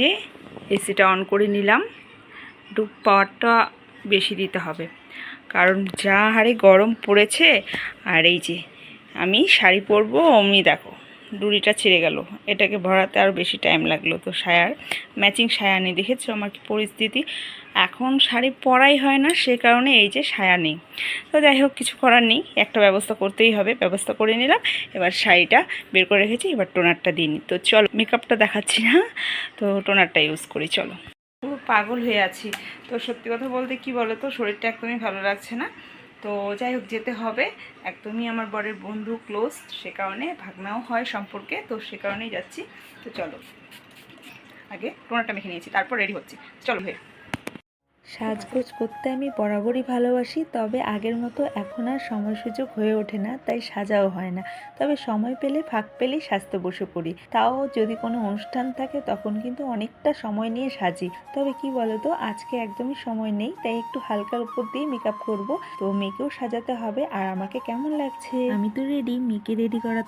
যে এসিটা অন করে নিলাম। একটু পাওয়ারটা বেশি দিতে হবে। কারণ যা হারে গরম পড়েছে, আর এই যে আমি শাড়ি পরবো, অমনি দেখো। ডুরিটা ছিঁড়ে গেল। এটাকে ভরাতে আরও বেশি টাইম লাগল। তো সায়ার ম্যাচিং সায়া নেই, দেখেছ আমার কি পরিস্থিতি? এখন শাড়ি পরাই হয় না, সে কারণে এই যে সায়া নেই। তো যাই হোক, কিছু করার নেই। একটা ব্যবস্থা করতেই হবে, ব্যবস্থা করে নিলাম। এবার শাড়িটা বের করে রেখেছি, এবার টোনারটা দিই। তো চলো মেকআপটা দেখাচ্ছি না, তো টোনারটা ইউজ করি, চলো। পুরো পাগল হয়ে আছি। তো সত্যি কথা বলতে কি বলো তো শরীরটা একদমই ভালো লাগছে না। তো যাই হোক যেতে হবে। একদমই আমার বরের বন্ধু ক্লোজ সে কারণে ভাগনাও হয় সম্পর্কে, তো সে কারণেই যাচ্ছি। তো চলো, আগে টোনাটা মেখে নিয়েছি, তারপর রেডি হচ্ছি। চলো ভাই। সাজগোজ করতে আমি বরাবরই ভালোবাসি, তবে আগের মতো এখন আর সময় সুযোগ হয়ে ওঠে না, তাই সাজাও হয় না। তবে সময় পেলে, ফাঁক পেলেই সাজতে বসে পড়ি। তাও যদি কোনো অনুষ্ঠান থাকে, তখন কিন্তু অনেকটা সময় নিয়ে সাজি। তবে কি বলতো, আজকে একদমই সময় নেই, তাই একটু হালকার উপর দিয়ে মেকআপ করব। তো মেয়েকেও সাজাতে হবে, আর আমাকে কেমন লাগছে? আমি তো রেডি মেয়েকে রেডি করা